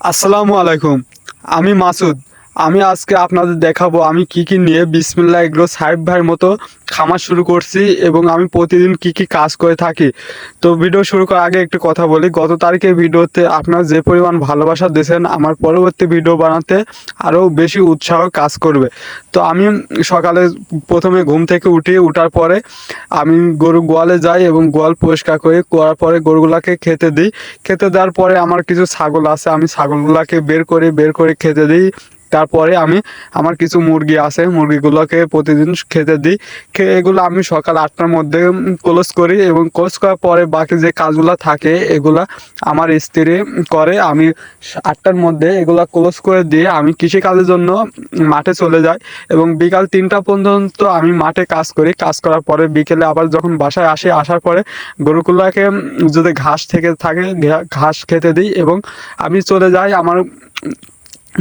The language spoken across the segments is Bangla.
আসসালামু আলাইকুম। আমি মাসুদ। আমি আজকে আপনাদের দেখাবো আমি কি কি নিয়ে বিসমিল্লা এগ্রো সাহেব ভাইয়ের মতো খামার শুরু করছি এবং আমি প্রতিদিন কি কি কাজ করে থাকি। তো ভিডিও শুরু করার আগে একটু কথা বলি, গত তারিখে ভিডিওতে আপনারা যে পরিমাণ ভালোবাসা দিয়েছেন, আমার পরবর্তী ভিডিও বানাতে আরও বেশি উৎসাহ কাজ করবে। তো আমি সকালে প্রথমে ঘুম থেকে উঠি, উঠার পরে আমি গরু গোয়ালে যাই এবং গোয়াল পরিষ্কার করি করার পরে গরুগুলাকে খেতে দিই। খেতে দেওয়ার পরে আমার কিছু ছাগল আছে, আমি ছাগলগুলোকে বের করে বের করে খেতে দিই। তারপরে আমি আমার কিছু মুরগি আছে, মুরগিগুলোকে প্রতিদিন খেতে দিই। খেয়ে এগুলো আমি সকাল আটটার মধ্যে ক্লোজ করি এবং ক্লোজ করার পরে বাকি যে কাজগুলো থাকে, এগুলো আমার স্ত্রী করে। আমি আটটার মধ্যে এগুলো ক্লোজ করে দিয়ে আমি কৃষিকাজের জন্য মাঠে চলে যাই এবং বিকাল তিনটা পর্যন্ত আমি মাঠে কাজ করি। কাজ করার পরে বিকেলে আবার যখন বাসায় আসি, আসার পরে গরুগুলোকে যদি ঘাস থেকে থাকে ঘাস খেতে দিই এবং আমি চলে যাই আমার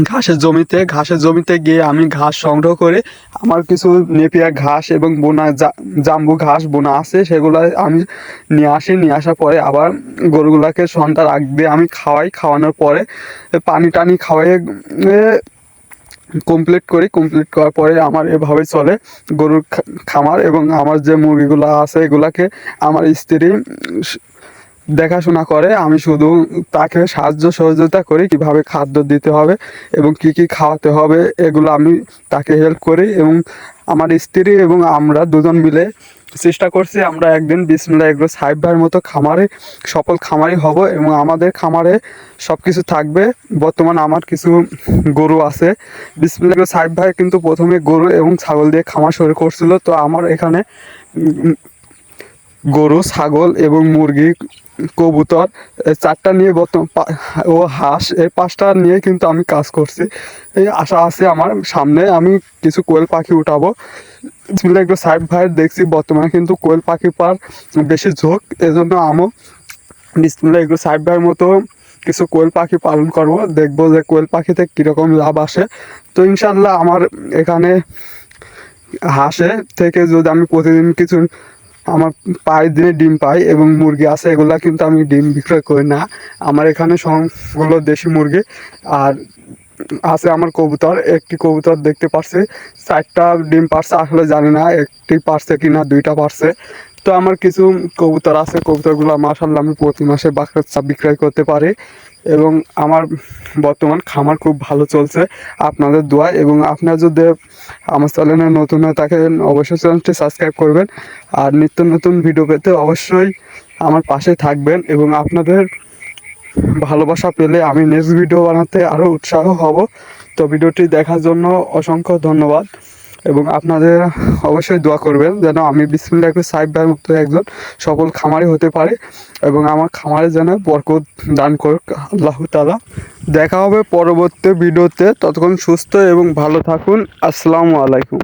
ঘাসের জমিতে ঘাসের জমিতে গিয়ে আমি ঘাস সংগ্রহ করে আমার কিছু নেপিয়া ঘাস এবং বোনা জাম্বু ঘাস, বোনা আছে, সেগুলো আমি নিয়ে আসি। নিয়ে আসার পরে আবার গরুগুলাকে সন্ধ্যার আগ দিয়ে আমি খাওয়াই। খাওয়ানোর পরে পানি টানি খাওয়াই কমপ্লিট করি। কমপ্লিট করার পরে আমার এভাবে চলে গরুর খামার এবং আমার যে মুরগিগুলো আছে, এগুলাকে আমার স্ত্রী দেখাশোনা করে, আমি শুধু তাকে সাহায্য সহযোগিতা করি কীভাবে খাদ্য দিতে হবে এবং কি কি খাওয়াতে হবে, এগুলো আমি তাকে হেল্প করি এবং আমার স্ত্রী এবং আমরা দুজন মিলে চেষ্টা করছি আমরা একদিন বিসমিল্লা এগুলো সাহেব ভাইয়ের মতো খামারে, সফল খামারি হব এবং আমাদের খামারে সব কিছু থাকবে। বর্তমান আমার কিছু গরু আছে। বিসমিল্লা এগুলো সাহেব ভাই কিন্তু প্রথমে গরু এবং ছাগল দিয়ে খামার শুরু করছিল। তো আমার এখানে গরু, ছাগল এবং মুরগি, কবুতর চারটা নিয়ে বর্তমান ও হাঁস এই পাঁচটা নিয়ে কিন্তু আমি কাজ করছি। এই আশা আছে আমার সামনে, আমি কিছু কোয়েল পাখি উঠাবো। একটু সাইড ভাইয়ের দেখছি, বর্তমানে কিন্তু কোয়েল পাখি পার বেশি ঝোঁক, এজন্য আমও বিসমিল্লাহ একটু সাহেব ভাইয়ের মতো কিছু কোয়েল পাখি পালন করব, দেখব যে কোয়েল পাখিতে কীরকম লাভ আসে। তো ইনশাল্লাহ আমার এখানে হাঁসে থেকে যদি আমি প্রতিদিন কিছু আমার পায়ের দিনে ডিম পাই এবং মুরগি আছে, এগুলা কিন্তু আমি ডিম বিক্রয় করি না। আমার এখানে সবগুলো দেশি মুরগি আর আছে আমার কবুতর, একটি কবুতর দেখতে পারছে, চারটা ডিম পারছে, আসলে জানি না একটি পারছে কিনা, দুইটা পারছে। তো আমার কিছু কবুতর আছে, কবুতরগুলো মাসাল্লাহ আমি প্রতি মাসে বাচ্চা বিক্রয় করতে পারি এবং আমার বর্তমান খামার খুব ভালো চলছে। আপনাদের দোয়া এবং আপনার যদি আমার চ্যানেলে নতুন হয়ে থাকেন, অবশ্যই চ্যানেলটি সাবস্ক্রাইব করবেন। আর নিত্য নতুন ভিডিও পেতে অবশ্যই আমার পাশে থাকবেন এবং আপনাদের ভালোবাসা পেলে আমি নেক্সট ভিডিও বানাতে আরও উৎসাহ হব। তো ভিডিওটি দেখার জন্য অসংখ্য ধন্যবাদ। এবং আপনাদের অবশ্যই দোয়া করবেন যেন আমি বিসমিল্লা একটু সাহেব ভাইয়ের মতো একজন সফল খামারি হতে পারে এবং আমার খামারে যেন বরকত দান করুক, আল্লাহ তালা দেখা হবে পরবর্তী ভিডিওতে। ততক্ষণ সুস্থ এবং ভালো থাকুন। আসসালামু আলাইকুম।